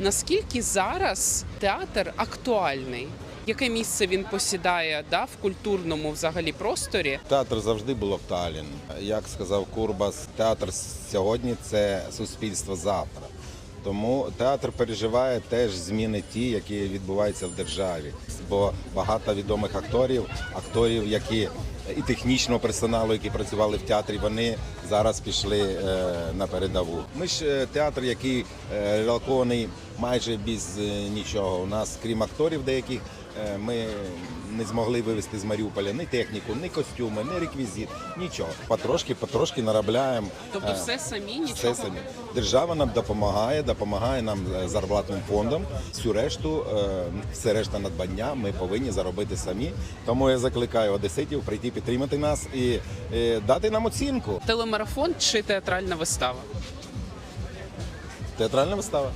Наскільки зараз театр актуальний? Яке місце він посідає да, в культурному взагалі просторі? Театр завжди був актуален. Як сказав Курбас, театр сьогодні це суспільство завтра. Тому театр переживає теж зміни ті, які відбуваються в державі. Бо багато відомих акторів, акторів, які і технічного персоналу, які працювали в театрі, вони зараз пішли е, на передову. Ми ж е, театр, який е, релокований майже без е, нічого. У нас, крім акторів деяких, е, ми не змогли вивезти з Маріуполя ні техніку, ні костюми, ні реквізит, нічого. Потрошки, потрошки наробляємо. Тобто, е, все самі нічого все самі. Держава нам допомагає, допомагає нам зарплатним фондом. Всю решту, все решта надбання ми повинні заробити самі. Тому я закликаю одеситів прийти підтримати нас і дати нам оцінку. телемарафон чи театральна вистава? Театральна вистава.